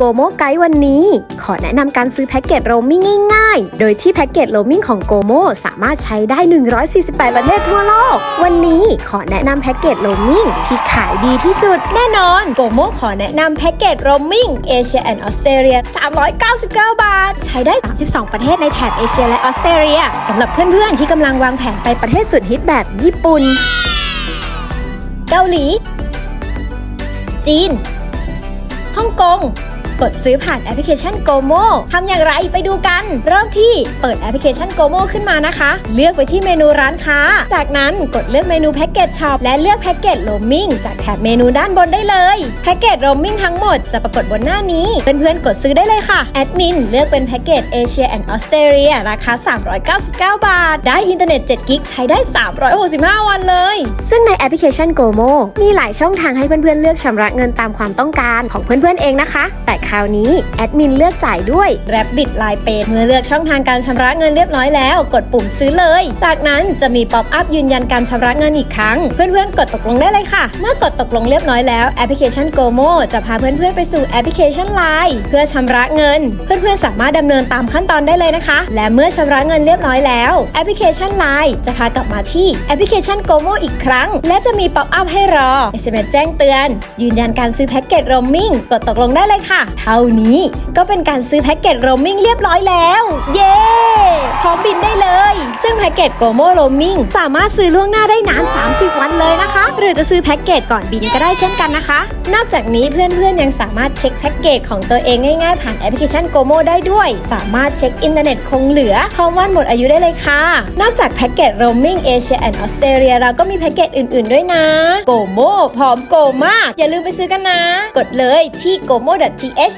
โกโมไกด์วันนี้ ขอแนะนำการซื้อแพ็กเกจโรมมิ่งง่ายๆ โดยที่แพ็กเกจโรมมิ่งของโกโมสามารถใช้ได้ 148 ประเทศทั่วโลก วันนี้ขอแนะนำแพ็กเกจโรมมิ่งที่ขายดีที่สุด แน่นอนโกโมขอแนะนำแพ็กเกจโรมมิ่งเอเชียแอนด์ออสเตรเลีย399 บาท ใช้ได้ 32 ประเทศในแถบเอเชียและออสเตรเลียสำหรับเพื่อนๆที่กำลังวางแผนไปประเทศสุดฮิตแบบญี่ปุ่น เกาหลี จีนฮ่องกงกดซื้อผ่านแอปพลิเคชัน GoMo ทำอย่างไรไปดูกัน เริ่มที่เปิดแอปพลิเคชัน GoMo ขึ้นมานะคะ เลือกไปที่เมนูร้านค้า จากนั้นกดเลือกเมนูแพ็กเกจช็อปและเลือกแพ็กเกจโรมมิ่งจากแถบเมนูด้านบนได้เลยแพ็กเกจโรมมิ่งทั้งหมดจะปรากฏบนหน้านี้ เพื่อนๆกดซื้อได้เลยค่ะแอดมินเลือกเป็นแพ็กเกจเอเชียแอนด์ออสเตรเลียราคา 399 บาท ได้อินเทอร์เน็ต 7 กิกใช้ได้ 365 วันเลย ซึ่งในแอปพลิเคชัน GoMo มีหลายช่องทางให้เพื่อนๆเลือกชำระเงินตามความต้องการของเพื่อนๆเองนะคะแต่คราวนี้แอดมินเลือกจ่ายด้วย Rabbit Line Pay เมื่อเลือกช่องทางการชำระเงินเรียบร้อยแล้ว กดปุ่มซื้อเลย จากนั้นจะมีป๊อปอัพยืนยันการชำระเงินอีกครั้ง เพื่อนๆ กดตกลงได้เลยค่ะ เมื่อกดตกลงเรียบร้อยแล้วแอปพลิเคชัน GoMo จะพาเพื่อนๆไปสู่แอปพลิเคชัน Line เพื่อชำระเงิน เพื่อนๆสามารถดำเนินตามขั้นตอนได้เลยนะคะ และเมื่อชำระเงินเรียบร้อยแล้วแอปพลิเคชัน Line จะพากลับมาที่แอปพลิเคชัน GoMo อีกครั้ง และจะมีป๊อปอัพให้รอ SMS แจ้งเตือน ยืนยันการซื้อแพ็กเกจโรมมิ่งกดตกลงได้เลยค่ะเท่านี้ก็เป็นการซื้อแพ็กเกจโรมมิ่งเรียบร้อยแล้ว เย้ ร้อมบินได้เลย ซึ่งแพ็กเกจโกโมโรมิงสามารถซื้อล่วงหน้าได้นาน 30 วันเลยนะคะ หรือจะซื้อแพ็กเกจก่อนบินก็ได้เช่นกันนะคะ นอกจากนี้เพื่อนๆยังสามารถเช็คแพ็กเกจของตัวเองง่ายๆผ่านแอปพลิเคชันโกโมได้ด้วย สามารถเช็คอินเทอร์เน็ตคงเหลือพร้อมวันหมดอายุได้เลยค่ะ นอกจากแพ็กเกจโรมิงเอเชียแอนด์ออสเตรเลียเราก็มีแพ็กเกจอื่นๆด้วยนะโกโมพร้อมโกมาก อย่าลืมไปซื้อกันนะ กดเลยที่ gomo.th